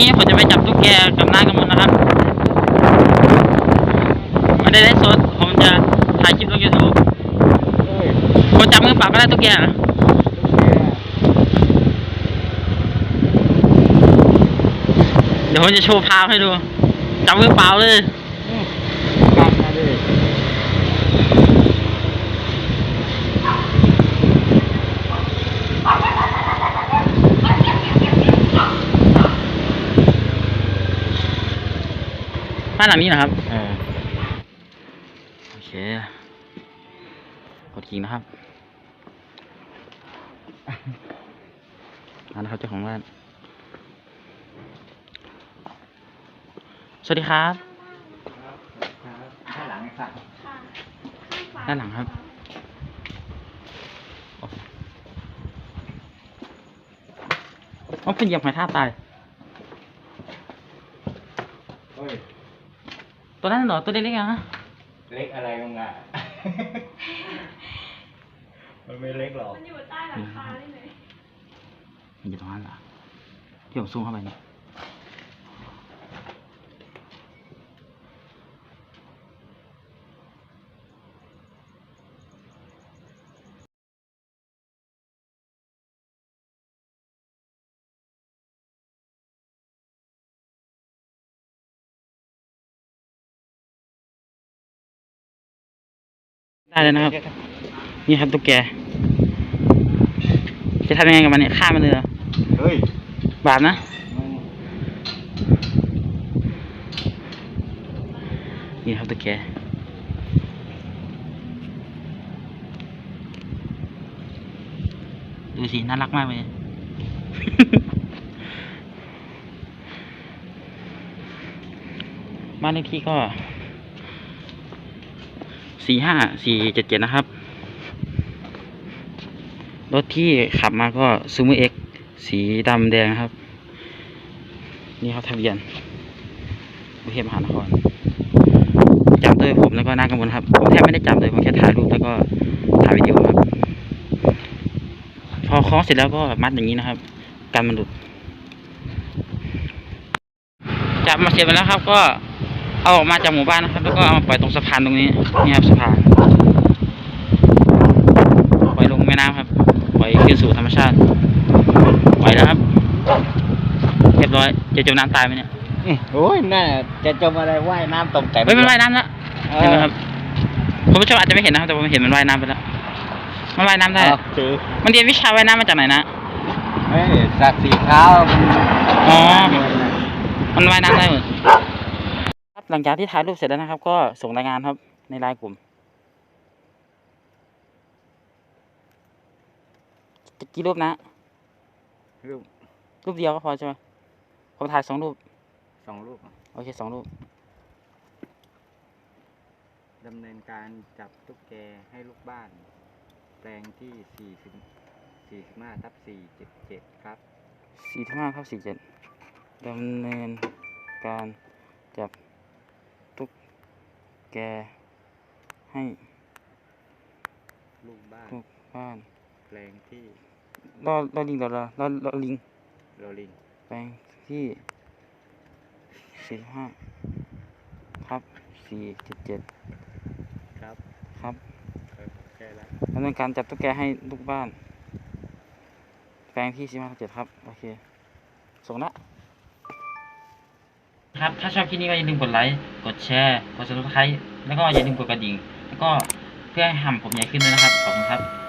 นี้ผมจะไปจับตุ๊กแกกับน้ากัำมลนะครับไม่ได้ได้สดผมจะถ่ายคลิปลงยูทูบผมจับมือเปล่าก็ได้ตุ๊กแกเดี๋ยวผมจะโชว์ภาพให้ดูจับมือเปล่าเลย บ้านหลังนี้นะครับ เออโอเค กดกิ่งนะครับอันนะครับเจ้าของบ้าน สวัสดีครับข้างหลังค่ะด้านหลังครับ โอ้เป็นเหยียบหอยทากตาย เฮ้ย ตัวนั้นเหรอตัวเล็กๆอะฮะเล็กอะไรมึงอะ มันไม่เล็กหรอก มันอยู่ใต้หลังคานี่เลยมันอยู่ตรงนั้นเหรอที่ผมซูมเข้าไปเนี่ย ได้เลยนะครับ นี่ครับตุ๊กแก จะทำยังไงกับมันเนี่ยฆ่ามันเลยเหรอเฮ้ยบาปนะมึงนี่ครับตุ๊กแกดูสิน่ารักมากเลย บ้านเลขที่ก็ สี่ห้าสี่เจ็ดเจ็ดนะครับ รถที่ขับมาก็ซูมเอ็กสีดำแดงครับ นี่ครับทะเบียนกรุงเทพมหานครจับโดยผมแล้วก็น่ากำมลครับผมแทบไม่ได้จับเลยผมแค่ถ่ายรูปแล้วก็ถ่ายวิดีโอครับ พอคล้องเสร็จแล้วก็มัดอย่างนี้นะครับกันมันหลุดจับมาเสร็จไปแล้วครับก็ เอาออกมาจากหมู่บ้านนะครับ แล้วก็เอามาปล่อยตรงสะพานตรงนี้นี่ครับสะพานปล่อยลงแม่น้ำครับปล่อยคืนสู่ธรรมชาติปล่อยแล้วครับเรียบร้อยจะจมน้ำตายไหมเนี่ยโอ้ยน่าจะจมอะไรว่ายน้ำตกแต่เฮ้ยมันว่ายน้ำแล้วเอเห็นไหมอครับคุณผู้ชมอาจจะไม่เห็นนะครับแต่ผมเห็นมันว่ายน้ำไปแล้วมันว่ายน้ำได้เอาถือมันเรียนวิชาว่ายน้ำมาจากไหนนะเฮ้ยสักสีขาวมันอ๋อ มันว่ายน้ำได้หมดครับ หลังจากที่ถ่ายรูปเสร็จแล้วนะครับ ก็ส่งรายงานครับในไลน์กลุ่มจะกี่รูปนะรูปรูปเดียวก็พอใช่ไหมผมถ่ายสองรูปสองรูปอะโอเคสองรูปดำเนินการจับตุ๊กแกให้ลูกบ้าน แปลงที่สี่สิบสี่สิบห้าทับสี่เจ็ดเจ็ดครับสี่ห้าครับสี่เจ็ดดำเนินการจับตุ๊ก แกให้ลูกบ้านลูกบ้านแปลงที่รอรอลิงเดี๋ยวรอรอรอลิงโรลิงแปลงที่สี่ห้าครับสี่เจ็ดเจ็ดครับครับเออแค่ละดำเนินการจับตุ๊กแกให้ลูกบ้าน แปลงที่สี่ห้าเจ็ดครับ โอเค ส่งละ ครับ ถ้าชอบคลิปนี้ก็อย่าลืมกดไลค์ กดแชร์ กด subscribe แล้วก็อย่าลืมกดกระดิ่ง แล้วก็เพื่อให้ห่ำผมใหญ่ขึ้นด้วยนะครับ ขอบคุณครับ